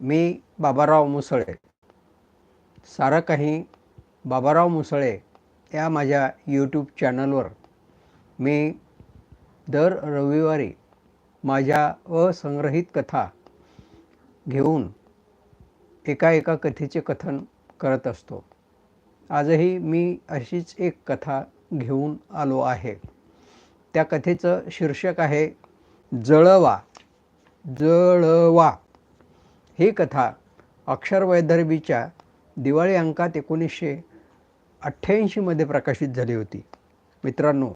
मी बाबाराव मुसळे. सारं काही बाबाराव मुसळे या माझ्या यूट्यूब चॅनलवर मी दर रविवारी माझ्या असंग्रहित कथा घेऊन एका एका कथेचे कथन करत असतो. आजही मी अशीच एक कथा घेऊन आलो आहे. त्या कथेचं शीर्षक आहे जळवा जळवा. ही कथा अक्षर वैदर्भीच्या दिवाळी अंकात एकोणीसशे अठ्ठ्याऐंशीमध्ये प्रकाशित झाली होती. मित्रांनो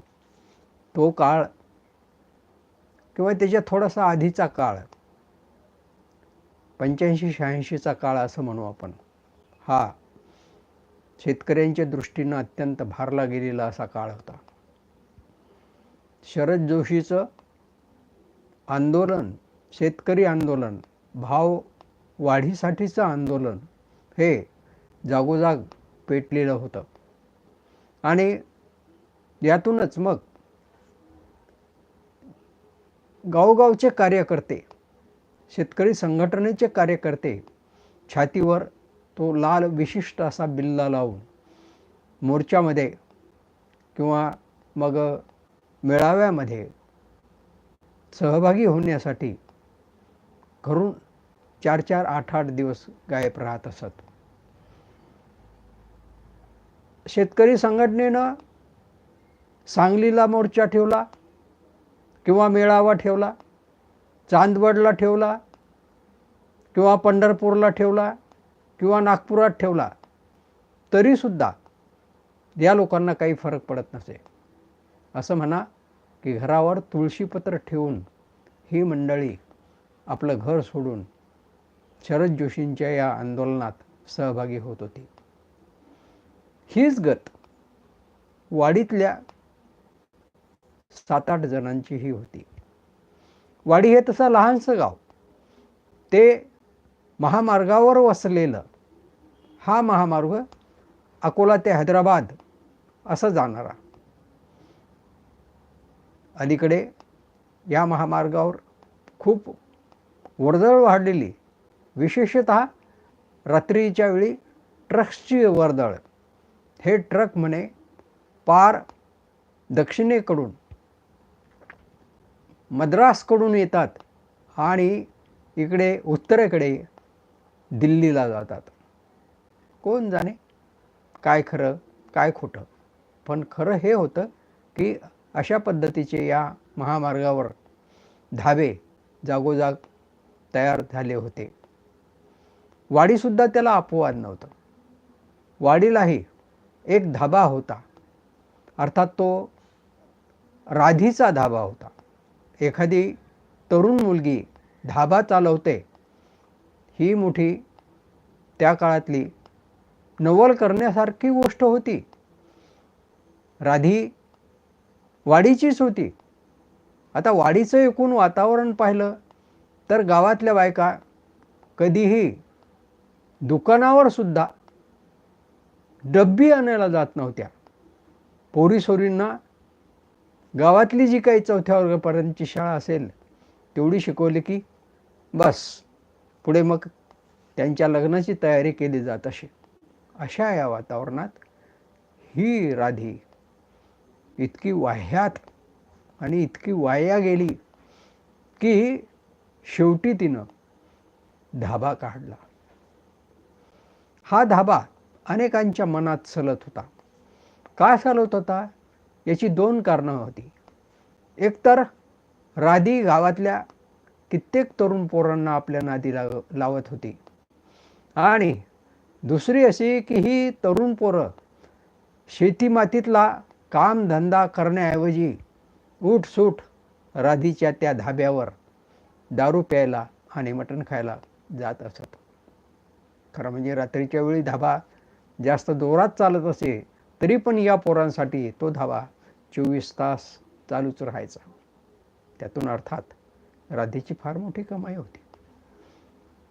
तो काळ किंवा त्याच्या थोडासा आधीचा काळ पंच्याऐंशी शहाऐंशीचा काळ असं म्हणू आपण हा शेतकऱ्यांच्या दृष्टीनं अत्यंत भारला गेलेला असा काळ होता. शरद जोशीचं आंदोलन शेतकरी आंदोलन भाव वाढीसाठीचं आंदोलन हे जागोजाग पेटलेलं होतं. आणि यातूनच मग गावगावचे कार्यकर्ते शेतकरी संघटनेचे कार्यकर्ते छातीवर तो लाल विशिष्ट असा बिल्ला लावून मोर्चामध्ये किंवा मग मेळाव्यामध्ये सहभागी होण्यासाठी घरून चार चार आठ आठ दिवस गायब राहत असत. शेतकरी संघटनेनं सांगलीला मोर्चा ठेवला किंवा मेळावा ठेवला चांदवडला ठेवला किंवा पंढरपूरला ठेवला किंवा नागपुरात ठेवला तरीसुद्धा या लोकांना काही फरक पडत नसे. असं म्हणा की घरावर तुळशीपत्र ठेवून ही मंडळी आपलं घर सोडून शरद जोशींच्या या आंदोलनात सहभागी होत होती. हीच गत वाडीतल्या सात आठ जणांची ही होती. वाडी हे तसं लहानसं गाव. ते महामार्गावर वसलेलं हा महामार्ग अकोला ते हैदराबाद असं जाणारा. अलीकडे या महामार्गावर खूप वर्दळ वाढलेली. विशेषत रात्रीच्या वेळी ट्रक्सची वर्दळ. हे ट्रक म्हणे पार दक्षिणेकडून मद्रासकडून येतात आणि इकडे उत्तरेकडे दिल्लीला जातात. कोण जाणे? काय खरं काय खोटं? पण खरं हे होतं की अशा पद्धतीचे या महामार्गावर धाबे जागोजाग तयार झाले होते. वाडीसुद्धा त्याला अपवाद नव्हतं. वाडीलाही एक धाबा होता. अर्थात तो राधीचा धाबा होता. एखादी तरुण मुलगी धाबा चालवते ही मोठी त्या काळातली नवल करण्यासारखी गोष्ट होती. राधी वाडीचीच होती. आता वाडीचं एकूण वातावरण पाहिलं तर गावातल्या बायका कधीही दुकानावर सुद्धा डब्बी आणायला जात नव्हत्या. पोरीसोरींना गावातली जी काही चौथ्या वर्गापर्यंतची शाळा असेल तेवढी शिकवली की बस पुढे मग त्यांच्या लग्नाची तयारी केली जात असे. अशा या वातावरणात ही राधी इतकी वाह्यात आणि इतकी वाया गेली की शेवटी तिनं धाबा काढला. हा धाबा अनेकांच्या मनात सलत होता. का सलत होता? याची दोन कारणं होती. एकतर राधी गावातल्या कित्येक तरुण पोरांना आपल्या नादी लाव लावत होती. आणि दुसरी अशी की ही तरुण पोरं शेतीमातीतला कामधंदा करण्याऐवजी उठसूट राधीच्या त्या धाब्यावर दारू प्यायला आणि मटण खायला जात असत. खरं म्हणजे रात्रीच्या वेळी धाबा जास्त जोरात चालत असे तरी पण या पोरांसाठी तो धाबा चोवीस तास चालूच राहायचा. त्यातून अर्थात राधेची फार मोठी कमाई होती.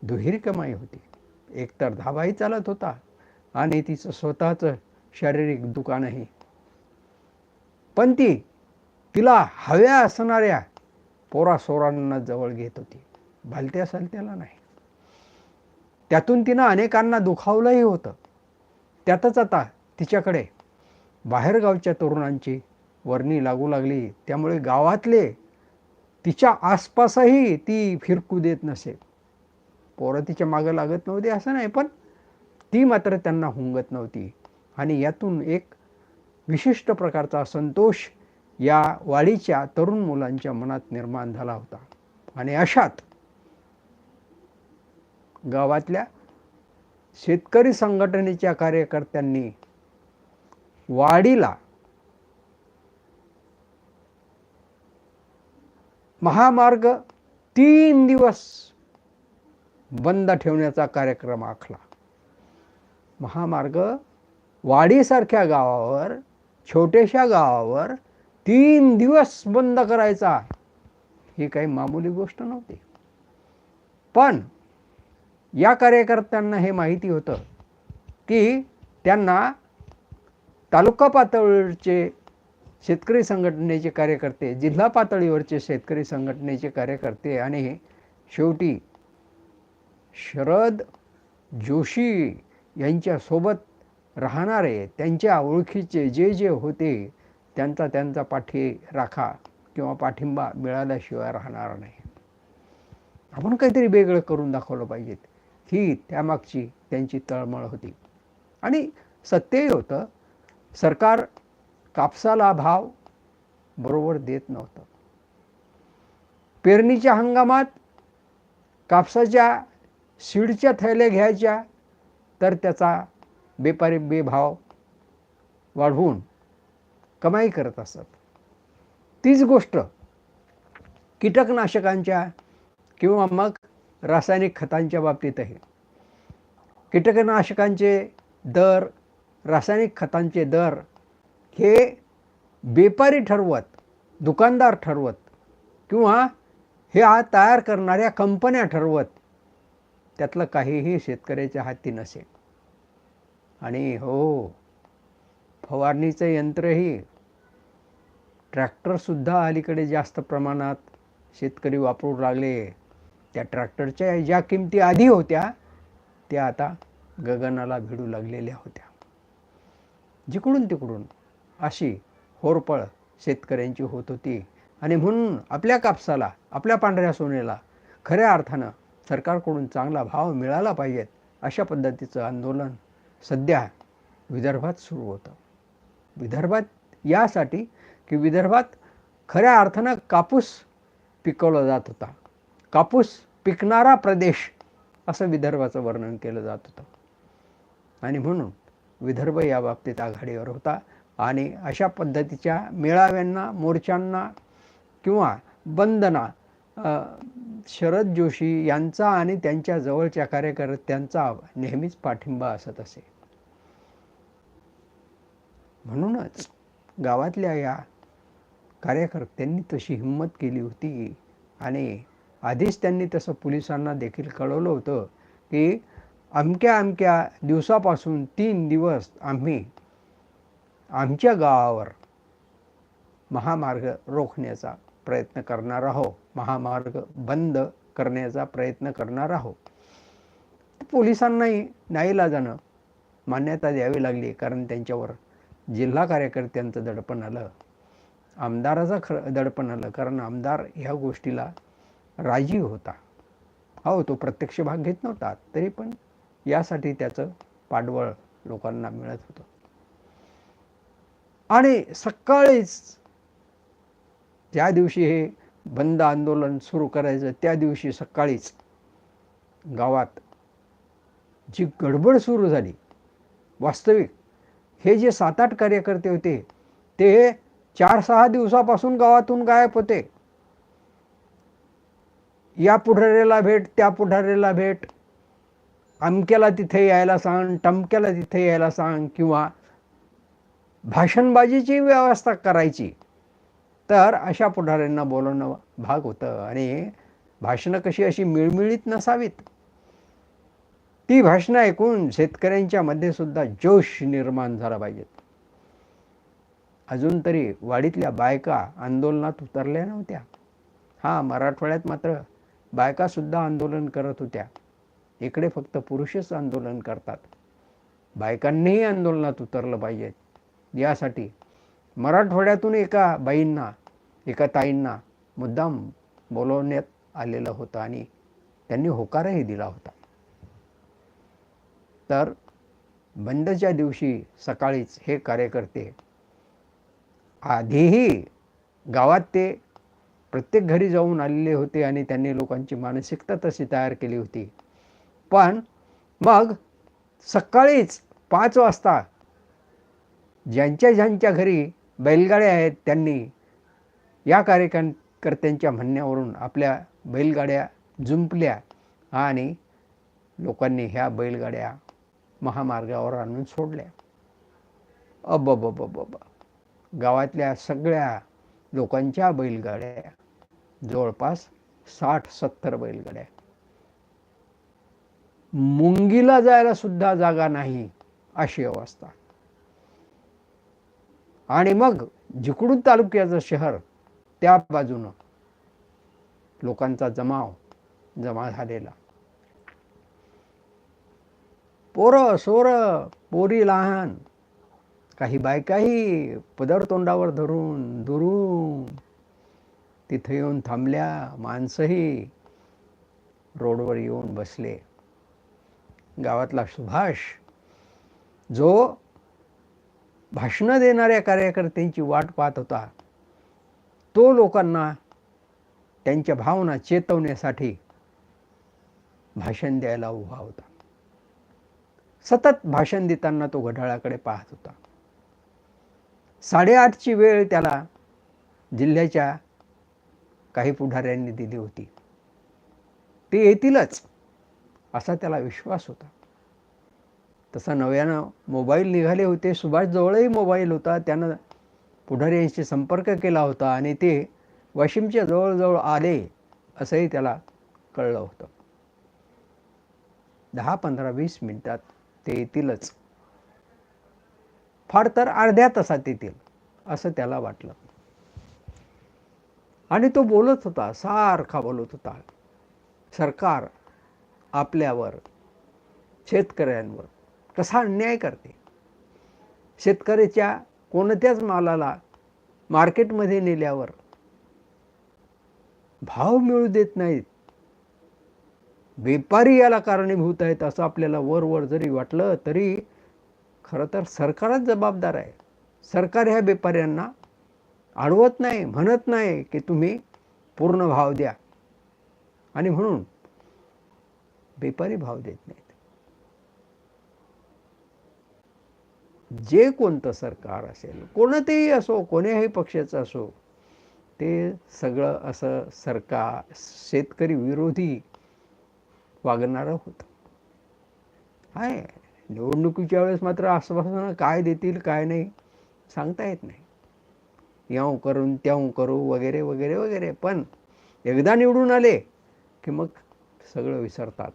दुहेरी कमाई होती. एकतर धाबाही चालत होता आणि तिचं स्वतःचं शारीरिक दुकानही. पण ती तिला हव्या असणाऱ्या पोरासोरांना जवळ घेत होती. भलत्या सलत्याला नाही. त्यातून तिनं अनेकांना दुखावलंही होतं. त्यातच आता तिच्याकडे बाहेरगावच्या तरुणांची वर्णी लागू लागली. त्यामुळे गावातले तिच्या आसपासही ती फिरकू देत नसे. पोरं तिच्या मागं लागत नव्हती असं नाही पण ती मात्र त्यांना हुंगत नव्हती. आणि यातून एक विशिष्ट प्रकारचा संतोष या वाडीच्या तरुण मुलांच्या मनात निर्माण झाला होता. आणि अशात गावातल्या शेतकरी संघटनेच्या कार्यकर्त्यांनी वाडीला महामार्ग तीन दिवस बंद ठेवण्याचा कार्यक्रम आखला. महामार्ग वाडीसारख्या गावावर छोट्याशा गावावर तीन दिवस बंद करायचा. ही काही मामूली गोष्ट नव्हती. पण या कार्यकर्त्यांना हे माहिती होतं की त्यांना तालुका पातळीवरचे शेतकरी संघटनेचे कार्यकर्ते जिल्हा पातळीवरचे शेतकरी संघटनेचे कार्यकर्ते आणि शेवटी शरद जोशी यांच्यासोबत राहणारे त्यांच्या ओळखीचे जे जे होते त्यांचा त्यांचा पाठी राखा किंवा पाठिंबा मिळाल्याशिवाय राहणार नाही. आपण काहीतरी वेगळं करून दाखवलं पाहिजेत. ही त्यामागची त्यांची तळमळ होती. आणि सत्यही होतं सरकार कापसाला भाव बरोबर देत नव्हतं. पेरणीच्या हंगामात कापसाच्या सीडच्या थैल्या घ्यायच्या तर त्याचा बेपारी बेभाव वाढवून कमाई करत असत. तीच गोष्ट कीटकनाशकांच्या किंवा मग रासायनिक खतांच्या बाबतीतही. कीटकनाशकांचे दर रासायनिक खतांचे दर हे बेपारी ठरवत दुकानदार ठरवत किंवा हे हा तयार करणाऱ्या कंपन्या ठरवत त्यातलं काहीही शेतकऱ्याच्या हाती नसेल. आणि हो फवारणीचं यंत्रही ट्रॅक्टरसुद्धा अलीकडे जास्त प्रमाणात शेतकरी वापरू लागले. त्या ट्रॅक्टरच्या ज्या किमती आधी होत्या त्या आता गगनाला भिडू लागलेल्या होत्या. जिकडून तिकडून अशी होरपळ शेतकऱ्यांची होत होती. आणि म्हणून आपल्या कापसाला आपल्या पांढऱ्या सोनेला खऱ्या अर्थानं सरकारकडून चांगला भाव मिळाला पाहिजेत अशा पद्धतीचं आंदोलन सध्या विदर्भात सुरू होतं. विदर्भात यासाठी की विदर्भात खऱ्या अर्थानं कापूस पिकवला जात होता. कापूस पिकणारा प्रदेश असं विदर्भाचं वर्णन केलं जात होतं. आणि म्हणून विदर्भ या बाबतीत आघाडीवर होता. आणि अशा पद्धतीच्या मेळाव्यांना मोर्चांना किंवा बंदना शरद जोशी यांचा आणि त्यांच्या जवळच्या कार्यकर्त्यांचा नेहमीच पाठिंबा असत असे. म्हणूनच गावातल्या या कार्यकर्त्यांनी तशी हिंमत केली होती आणि आधीच त्यांनी तसं पोलिसांना देखील कळवलं होतं की अमक्या अमक्या दिवसापासून तीन दिवस आम्ही आमच्या गावावर महामार्ग रोखण्याचा प्रयत्न करणार आहोत महामार्ग बंद करण्याचा प्रयत्न करणार आहोत. पोलिसांनाही नाहीला जाणं मान्यता द्यावी लागली कारण त्यांच्यावर जिल्हा कार्यकर्त्यांचं दडपण आलं आमदाराचं ख दडपण आलं कारण आमदार ह्या गोष्टीला राजी होता. हो तो प्रत्यक्ष भाग घेत नव्हता तरी पण यासाठी त्याचं पाठबळ लोकांना मिळत होतं. आणि सकाळीच ज्या दिवशी हे बंद आंदोलन सुरू करायचं त्या दिवशी सकाळीच गावात जी गडबड सुरू झाली वास्तविक हे जे सात आठ कार्यकर्ते होते ते चार सहा दिवसापासून गावातून गायब होते. या पुढाऱ्याला भेट त्या पुढाऱ्याला भेट. अमक्याला तिथे यायला सांग टमक्याला तिथे यायला सांग किंवा भाषणबाजीची व्यवस्था करायची. तर अशा पुढाऱ्यांना बोलवणं भाग होतं. आणि भाषणं कशी अशी मिळमिळीत नसावीत. ती भाषणं ऐकून शेतकऱ्यांच्या मध्ये सुद्धा जोश निर्माण झाला पाहिजेत अजून तरी वाडीतल्या बायका आंदोलनात उतरल्या नव्हत्या. हा मराठवाड्यात मात्र बायकासुद्धा आंदोलन करत होत्या. इकडे फक्त पुरुषच आंदोलन करतात. बायकांनीही आंदोलनात उतरलं पाहिजे. यासाठी मराठवाड्यातून एका बाईंना एका ताईंना मुद्दाम बोलवण्यात आलेलं होतं आणि त्यांनी होकारही दिला होता. तर बंदच्या दिवशी सकाळीच हे कार्यकर्ते आधीही गावात ते प्रत्येक घरी जाऊन आलेले होते आणि त्यांनी लोकांची मानसिकता तशी तयार केली होती. पण मग सकाळीच पाच वाजता ज्यांच्या ज्यांच्या घरी बैलगाड्या आहेत त्यांनी या कार्यकर्त्यांच्या म्हणण्यावरून आपल्या बैलगाड्या जुंपल्या आणि लोकांनी ह्या बैलगाड्या महामार्गावर आणून सोडल्या. अबबबबब गावातल्या सगळ्या लोकांच्या बैलगाड्या जवळपास साठ सत्तर बैलगाड्या मुंगीला जायला सुद्धा जागा नाही अशी अवस्था. आणि मग जिकडून तालुक्याचं शहर त्या बाजूनं लोकांचा जमाव जमा झालेला. पोरं सोर पोरी लहान काही बायकाही पदर तोंडावर धरून दुरून तिथे येऊन थांबल्या माणसंही रोडवर येऊन बसले. गावातला सुभाष जो भाषणं देणाऱ्या कार्यकर्त्यांची वाट पाहत होता तो लोकांना त्यांच्या भावना चेतवण्यासाठी भाषण द्यायला उभा होता. सतत भाषण देताना तो घड्याळाकडे पाहत होता. साडेआठची वेळ त्याला जिल्ह्याच्या काही पुढाऱ्यांनी दिली होती. ते येतीलच असा त्याला विश्वास होता. तसा नव्यानं मोबाईल निघाले होते. सुभाषजवळही मोबाईल होता. त्यानं पुढाऱ्यांशी संपर्क केला होता आणि ते वाशिमच्या जवळजवळ आले असंही त्याला कळलं होतं. दहा पंधरा वीस मिनिटात ते येतीलच. फार तर अर्ध्या तासात येतील असं त्याला वाटलं. आणि तो बोलत होता सारखा बोलत होता सरकार आपल्यावर शेतकऱ्यांवर कसा अन्याय करते? शेतकऱ्याच्या कोणत्याच मालाला मार्केटमध्ये नेल्यावर भाव मिळू देत नाहीत. व्यापारी याला कारणीभूत आहेत असं आपल्याला वर वर जरी वाटलं तरी खरं तर सरकारच जबाबदार आहे. सरकार ह्या व्यापाऱ्यांना अडवत नाही म्हणत नाही की तुम्ही पूर्ण भाव द्या. आणि म्हणून व्यापारी भाव देत नाहीत. जे कोणतं सरकार असेल कोणतेही असो कोण्याही पक्षाचं असो ते सगळं असं सरकार शेतकरी विरोधी वागणारं होतं. आहे निवडणुकीच्या वेळेस मात्र आश्वासनं काय देतील काय नाही सांगता येत नाही. याऊ करून त्याऊ करू वगैरे वगैरे वगैरे. पण एकदा निवडून आले की मग सगळं विसरतात.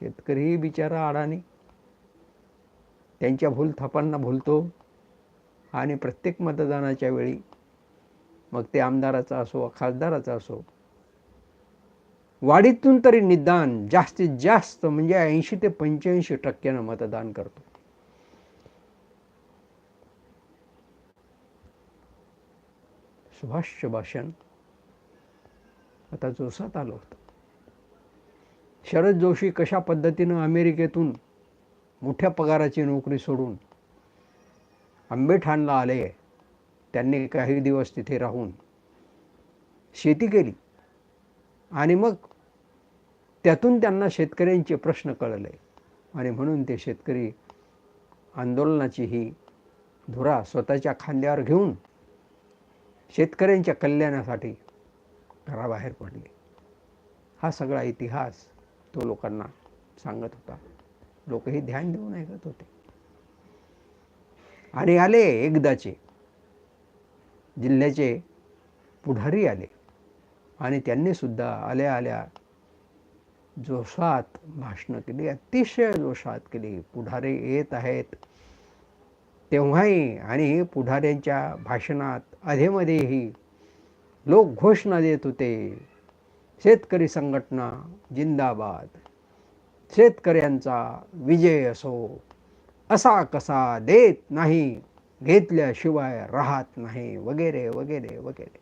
शेतकरीही बिचारा अडाणी. त्यांच्या भूल थापांना भूलतो. आणि प्रत्येक मतदानाच्या वेळी मग ते आमदाराचा असो खासदाराचा असो वाढीतून तरी निदान जास्तीत जास्त म्हणजे ऐंशी ते पंच्याऐंशी टक्क्यानं मतदान करतो. सुभाष्य भाषण. आता जोसात आलं होतं. शरद जोशी कशा पद्धतीनं अमेरिकेतून मोठ्या पगाराची नोकरी सोडून आंबेठाणला आले त्यांनी काही दिवस तिथे राहून शेती केली. आणि मग त्यातून त्यांना शेतकऱ्यांचे प्रश्न कळले. आणि म्हणून ते शेतकरी आंदोलनाची ही धुरा स्वतःच्या खांद्यावर घेऊन शेतकऱ्यांच्या कल्याणासाठी घराबाहेर पडले. हा सगळा इतिहास तो लोकांना सांगत होता. लोकही ध्यान देऊन ऐकत होते. आणि आले एकदाचे. जिल्ह्याचे पुढारी आले. आणि त्यांनी सुद्धा आल्या आल्या जोशात भाषणं केली. अतिशय जोशात केली. पुढारी येत आहेत. तेव्हाही आणि पुढाऱ्यांच्या भाषणात अधेमध्येही लोक घोषणा देत होते शेतकरी संघटना जिंदाबाद शेतकऱ्यांचा विजय असो असा कसा देत नाही घेतल्याशिवाय राहत नाही वगैरे वगैरे वगैरे.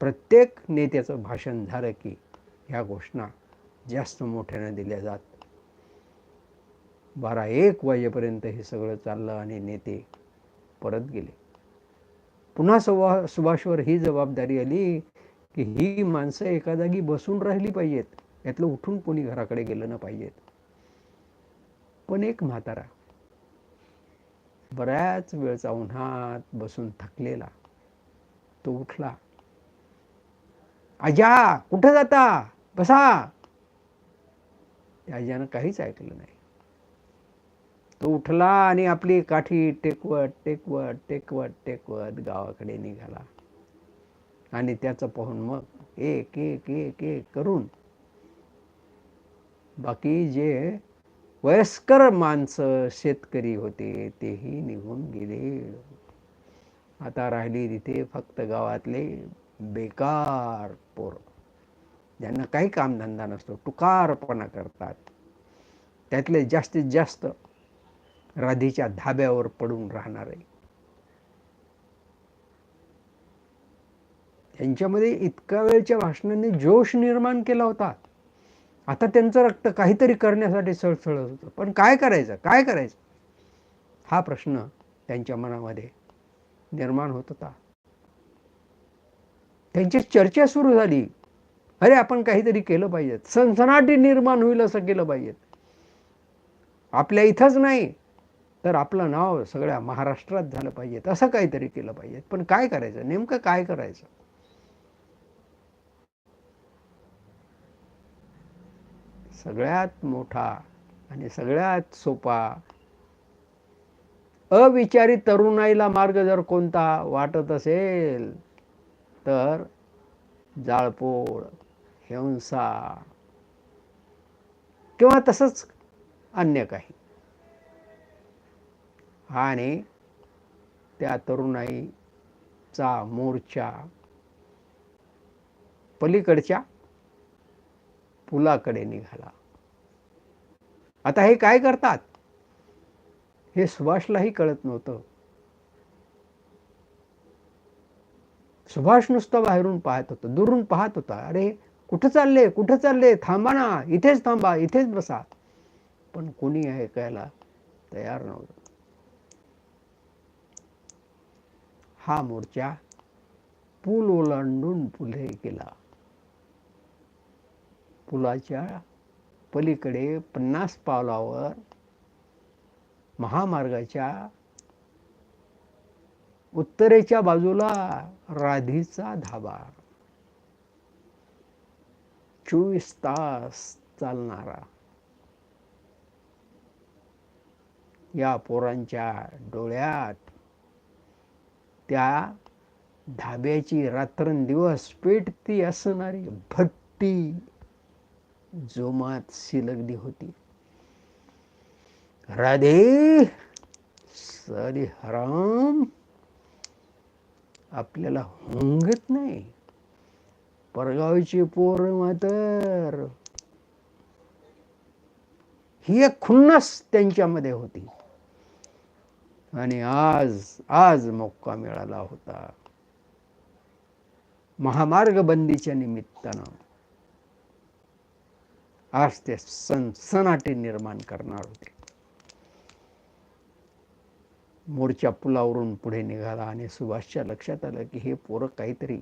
प्रत्येक नेत्याचं भाषण झालं की ह्या घोषणा जास्त मोठ्यानं दिल्या जात. बारा एक वाजेपर्यंत हे सगळं चाललं आणि नेते परत गेले. पुन्हा सुभा सुभाषवर ही जबाबदारी आली की ही माणसं एका जागी बसून राहिली पाहिजेत. यातलं उठून कोणी घराकडे गेलं ना पाहिजेत. पण एक म्हातारा बऱ्याच वेळचा उन्हात बसून थकलेला. तो उठला. आजा कुठं जाता? बसा. त्या आज्यानं काहीच ऐकलं नाही. तो उठला आणि आपली काठी टेकवत टेकवत टेकवत टेकवत गावाकडे निघाला. आणि त्याचं पाहून मग एक एक एक एक करून बाकी जे वयस्कर माणसं शेतकरी होते तेही निघून गेले. आता राहिली तिथे फक्त गावातले बेकार पोर. ज्यांना काही कामधंदा नसतो टुकारपणा करतात. त्यातले जास्तीत जास्त राधीच्या धाब्यावर पडून राहणार आहे. त्यांच्यामध्ये इतक्या वेळच्या भाषणाने जोश निर्माण केला होता. आता त्यांचं रक्त काहीतरी करण्यासाठी सळसळत होतं. पण काय करायचं? काय करायचं? हा प्रश्न त्यांच्या मनामध्ये निर्माण होत होता. त्यांची चर्चा सुरू झाली. अरे आपण काहीतरी केलं पाहिजे. सनसनाटी निर्माण होईल असं केलं पाहिजे. आपल्या इथंच नाही. तर आपलं नाव सगळ्या महाराष्ट्रात झालं पाहिजे असं काहीतरी केलं पाहिजे. पण काय करायचं? नेमकं काय करायचं? सगळ्यात मोठा आणि सगळ्यात सोपा अविचारी तरुणाईला मार्ग जर कोणता वाटत असेल तर जाळपोळ हिंसा किंवा तसंच अन्य काही. आणि त्या तरुणाईचा मोर्चा पलीकडच्या पुलाकडे निघाला. आता हे काय करतात? हे सुभाषलाही कळत नव्हतं. सुभाष नुसतं बाहेरून पाहत होतं दुरून पाहत होता. अरे कुठं चालले? कुठं चालले? थांबा ना इथेच थांबा इथेच बसा. पण कोणी ऐकायला तयार नव्हतं. हा मोर्चा पूल ओलांडून पुढे गेला. पुलाच्या पलीकडे पन्नास पावलावर महामार्गाच्या उत्तरेच्या बाजूला राधीचा धाबा. चोवीस तास चालणारा. या पोरांच्या डोळ्यात त्या धाब्याची रात्रंदिवस पेटती असणारी भट्टी जोमात सिलगली होती. राधे सारी हराम आपल्याला हुंगत नाही. परगावची पोर मातर. ही एक खुन्नस त्यांच्यामध्ये होती. आणि आज आज मोक्का मिळाला होता. महामार्ग बंदीच्या निमित्तानं आज ते सनसनाटे निर्माण करणार होते. मोर्चा पुलावरून पुढे निघाला आणि सुभाषच्या लक्षात आलं की हे पोरं काहीतरी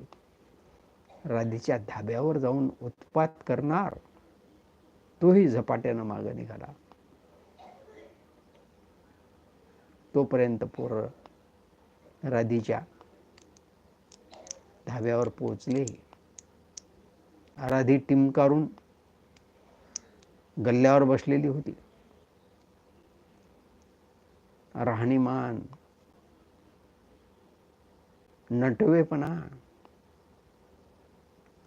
राधीच्या धाब्यावर जाऊन उत्पात करणार. तोही झपाट्यानं मागं निघाला. तोपर्यंत पोरं राधीच्या धाब्यावर पोचले राधी टिमकारून गल्ल्यावर बसलेली होती. राहणीमान नटवेपणा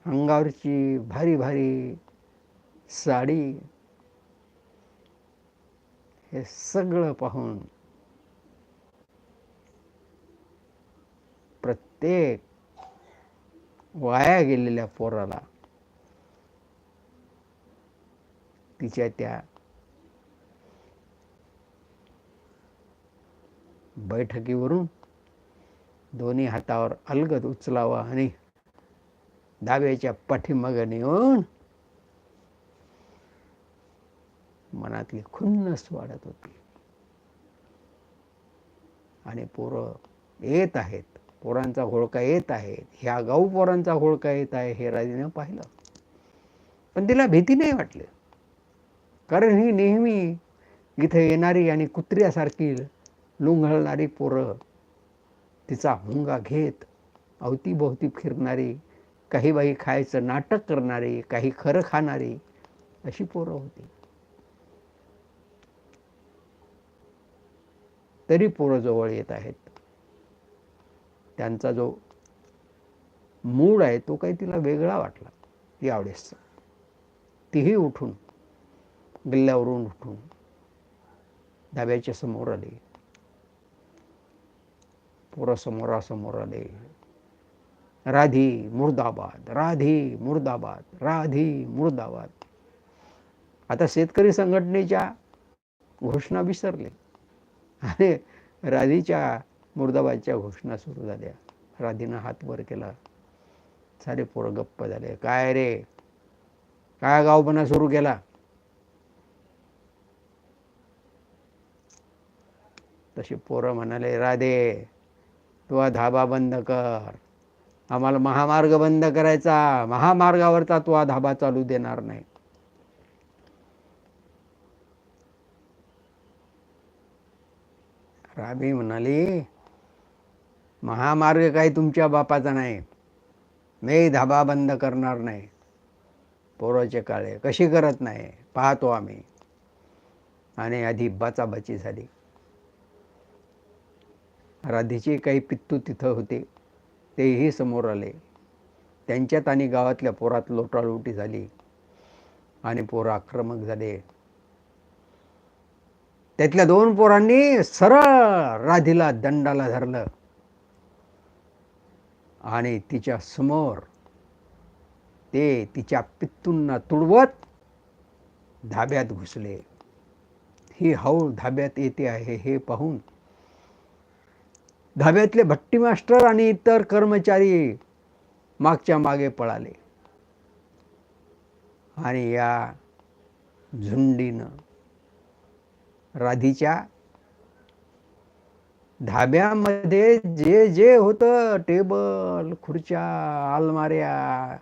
अंगावरची भारी भारी साडी हे सगळं पाहून प्रत्येक वाया गेलेल्या पोराला तिच्या त्या बैठकीवरून दोन्ही हातावर अलगद उचलावा आणि दाव्याच्या पाठीमागे येऊन मनातली खुन्नस वाढत होती. आणि पोरं येत आहेत. पोरांचा घोळका येत आहे. ह्या गाऊ पोरांचा घोळका येत आहे हे राजीनं पाहिलं. पण तिला भीती नाही वाटली. कारण ही नेहमी इथे येणारी आणि कुत्र्यासारखी लुंघळणारी पोरं तिचा हुंगा घेत अवतीभोवती फिरणारी काही बाई खायचं नाटक करणारी काही खरं खाणारी अशी पोरं होती. तरी पोरं जवळ येत आहेत. त्यांचा जो मूड आहे तो काही तिला वेगळा वाटला यावेळेस तीही उठून गल्ल्यावरून उठून धाब्याच्या समोर आले. पोरं समोरासमोर आले. राधी मुर्दाबाद राधी मुर्दाबाद राधी मुर्दाबाद. आता शेतकरी संघटनेच्या घोषणा विसरले. आणि राधीच्या मुर्दाबादच्या घोषणा सुरू झाल्या. राधीनं हात वर केला. सारे पोरं गप्प झाले. काय रे? काय गावपणा सुरू केला? तशी पोरं म्हणाले राधे तू धाबा बंद कर. आम्हाला महामार्ग बंद करायचा. महामार्गावरचा तू धाबा चालू देणार नाही. राबी म्हणाली महामार्ग काही तुमच्या बापाचा नाही. मी धाबा बंद करणार नाही. पोराचे काळे कशी करत नाही? पाहतो आम्ही. आणि आधी बाचाबाची झाली. राधीचे काही पित्तू तिथं होते. तेही समोर आले. त्यांच्यात आणि गावातल्या पोरात लोटालोटी झाली. आणि पोरं आक्रमक झाले. त्यातल्या दोन पोरांनी सरळ राधीला दंडाला धरलं. आणि तिच्या समोर ते तिच्या पित्तूंना तुडवत धाब्यात घुसले. ही हौल धाब्यात येते आहे हे पाहून धाब्यातले भट्टी मास्टर आणि इतर कर्मचारी मागच्या मागे पळाले. आणि या झुंडीनं राधीच्या धाब्यामध्ये जे जे होतं टेबल खुर्च्या अलमाऱ्या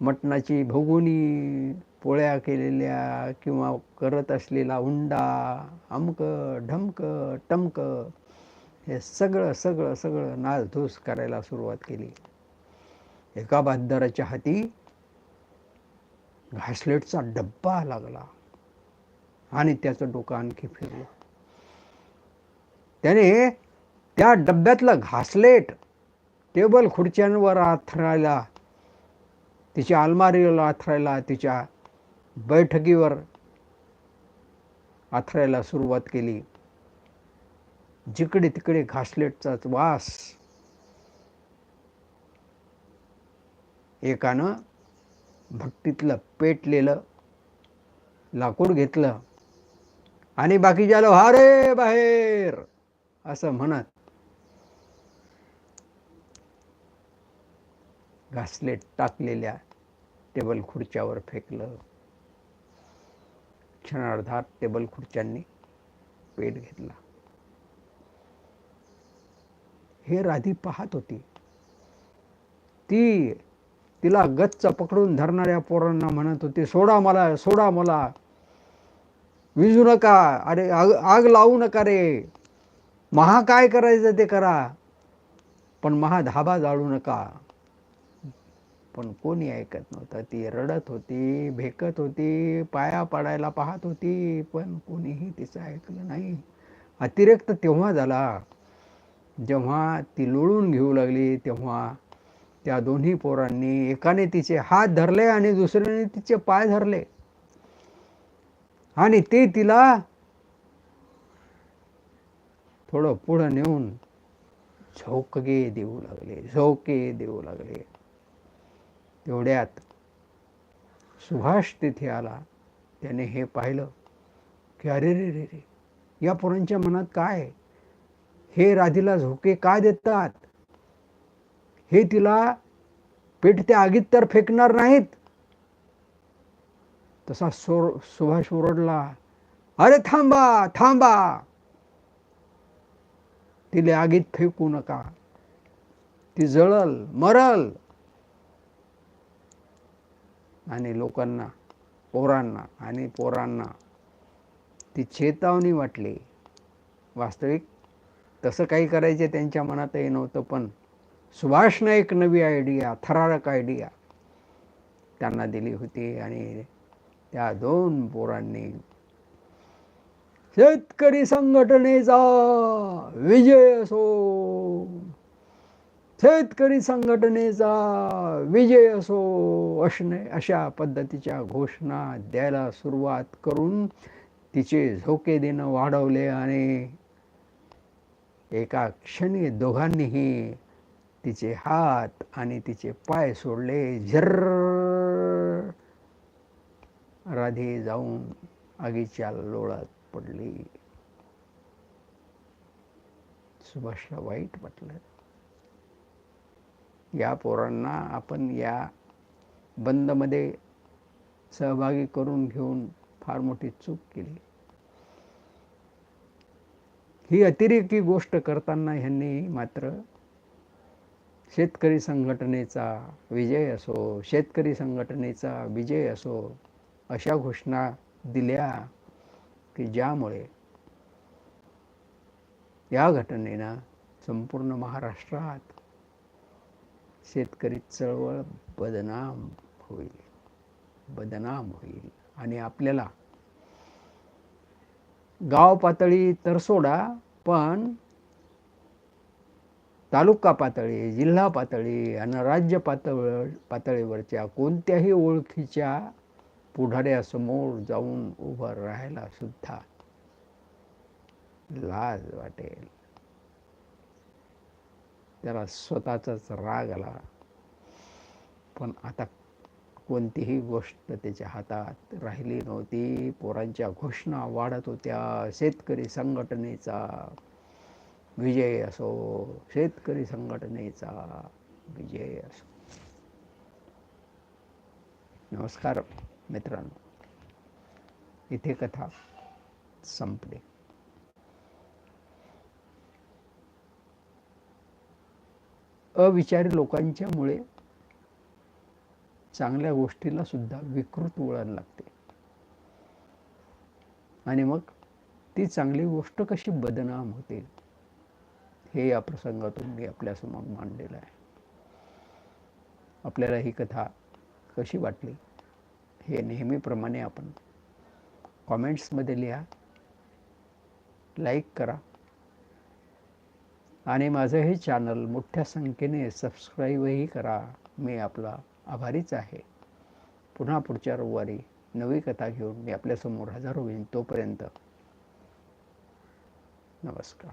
मटणाची भोगुणी पोळ्या केलेल्या किंवा करत असलेला उंडा अमक ढमक टमक हे सगळं सगळं सगळं नासधूस करायला सुरुवात केली. एका बांधदाराच्या हाती घासलेटचा डब्बा लागला आणि त्याचं डोकं आणखी फिरलं. त्याने त्या डब्यातलं घासलेट टेबल खुर्च्यांवर आथरायला तिच्या अलमारीला आथरायला तिच्या बैठकीवर आथरायला सुरुवात केली. जिकडे तिकडे घासलेटचाच वास एकानं भट्टीतलं पेटलेलं लाकूड घेतलं आणि बाकीच्या हा रे बाहेर! असं म्हणत घासलेट टाकलेल्या टेबल खुर्च्यावर फेकलं. क्षणार्धात टेबल खुर्च्यांनी पेट घेतला. हे राधी पाहत होती. ती तिला गच्च पकडून धरणाऱ्या पोरांना म्हणत होती सोडा मला सोडा मला. विजू नका. अरे आग आग लावू नका रे. महा काय करायचं ते करा. पण महा धाबा जाळू नका. पण कोणी ऐकत नव्हतं. ती रडत होती भेकत होती पाया पाडायला पाहत होती पण कोणीही तिचं ऐकलं नाही. अतिरिक्त तेव्हा झाला. जेव्हा ती लोळून घेऊ लागली तेव्हा त्या दोन्ही पोरांनी एकाने तिचे हात धरले आणि दुसऱ्याने तिचे पाय धरले. आणि ते तिला थोडं पुढं नेऊन झोकगे देऊ लागले झोके देऊ लागले. तेवढ्यात सुभाष तिथे आला. त्याने हे पाहिलं की अरे रे रे रे या पोरांच्या मनात काय हे राधीला झोके का देतात? हे तिला पेटत्या आगीत तर फेकणार नाहीत. तसा सोर सुभाष ओरडला अरे थांबा थांबा तिला आगीत फेकू नका. ती जळल मरल. आणि लोकांना पोरांना आणि पोरांना ती चेतावणी वाटली. वास्तविक तसं काही करायचे त्यांच्या मनातही नव्हतं पण सुभाषनं एक नवी आयडिया थरारक आयडिया त्यांना दिली होती आणि त्या दोन पोरांनी शेतकरी संघटनेचा विजय असो. शेतकरी संघटनेचा विजय असो असणे अशा पद्धतीच्या घोषणा द्यायला सुरुवात करून तिचे झोके देणं वाढवले आणि एका क्षणी दोघांनीही तिचे हात आणि तिचे पाय सोडले. झर्र. राधे जाऊन आगीच्या लोळात पडली. सुभाषला वाईट वाटलं. या पोरांना आपण या बंदमध्ये सहभागी करून घेऊन फार मोठी चूक केली. ही अतिरेकी गोष्ट करताना ह्यांनी मात्र शेतकरी संघटनेचा विजय असो शेतकरी संघटनेचा विजय असो अशा घोषणा दिल्या. की ज्यामुळे या घटनेनं संपूर्ण महाराष्ट्रात शेतकरी चळवळ बदनाम होईल बदनाम होईल. आणि आपल्याला गाव पातळी तर सोडा पण तालुका पातळी जिल्हा पातळी आणि राज्य पातळ पातळीवरच्या कोणत्याही ओळखीच्या पुढाऱ्यासमोर जाऊन उभं राहायला सुद्धा लाज वाटेल. त्याला स्वतःचाच राग आला. पण आता कोणतीही गोष्ट त्याच्या हातात राहिली नव्हती. पोरांच्या घोषणा वाढत होत्या. शेतकरी संघटनेचा विजय असो शेतकरी संघटनेचा विजय असो. नमस्कार. मित्रांनो इथे कथा संपली. अविचारी लोकांच्यामुळे चांगल्या गोष्टीला सुद्धा विकृत वळण लागते. आणि मग ती चांगली गोष्ट कशी बदनाम होते हे या प्रसंगातून मी आपल्यासमोर मांडलेलं आहे. आपल्याला ही कथा कशी वाटली? हे नेहमीप्रमाणे आपण कॉमेंट्समध्ये लिहा लाईक करा आणि माझं हे चॅनल मोठ्या संख्येने सबस्क्राईबही करा. मी आपला आभारीच आहे. पुन्हा पुढच्या रविवारी नवी कथा घेऊन मी आपल्यासमोर हजर होईन तोपर्यंत नमस्कार.